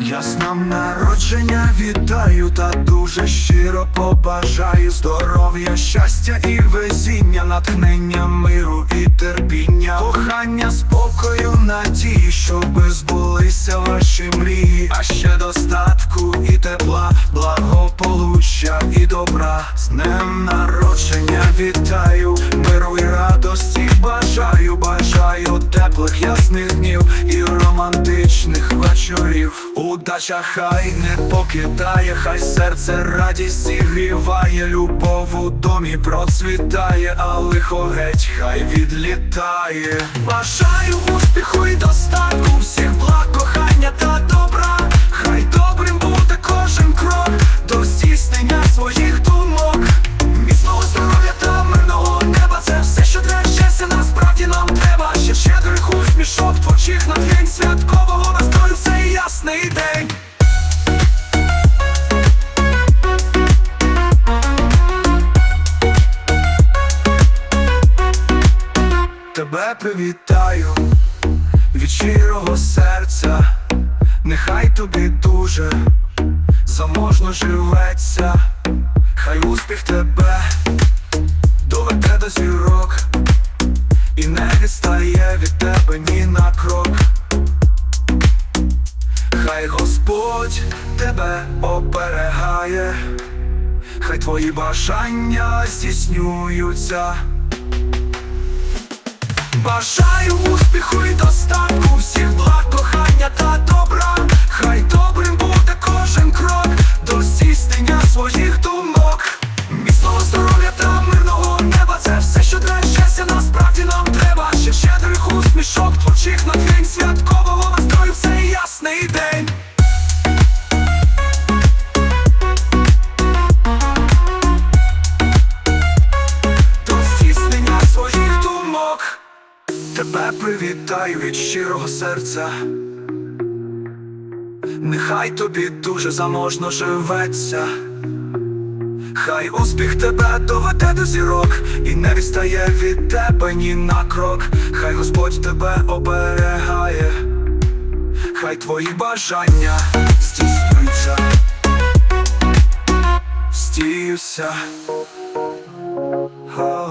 Я з народження вітаю та дуже щиро побажаю здоров'я, щастя і везіння, натхнення миру і терпіння, кохання, спокою, надії, щоби збулися ваші мрії, а ще достатку і тепла, благополуччя і добра. З днем народження вітаю. Вечорів. Удача хай не покидає, хай серце радість зігріває, любов у домі процвітає, а лихо геть хай відлітає. Бажаю успіху і достатку, всіх благ, кохання та добра. Хай добрим буде кожен крок до здійснення своїх думок. Міцного здоров'я та мирного неба це все, що для щастя насправді нам треба. Ще щедрих усмішок, творчих натхнень Тебе привітаю від щирого серця, нехай тобі дуже заможно живеться, хай успіх тебе доведе до зірок і не відстає від тебе ні на крок. Хай Господь тебе оберегає, хай твої бажання здійснюються. Бажаю успіху і достатку, всіх благ, кохання та добра. Хай добрим буде кожен крок до здійснення своїх думок. Міцного здоров'я та мирного неба це все, що для щастя насправді нам треба. Ще щедрих усмішок, творчих натхнень святкового настрою в цей ясний день. Привітаю від щирого серця. Нехай тобі дуже заможно живеться. Хай успіх тебе доведе до зірок і не відстає від тебе ні на крок. Хай Господь тебе оберегає, хай твої бажання здійснюються, здіються. О,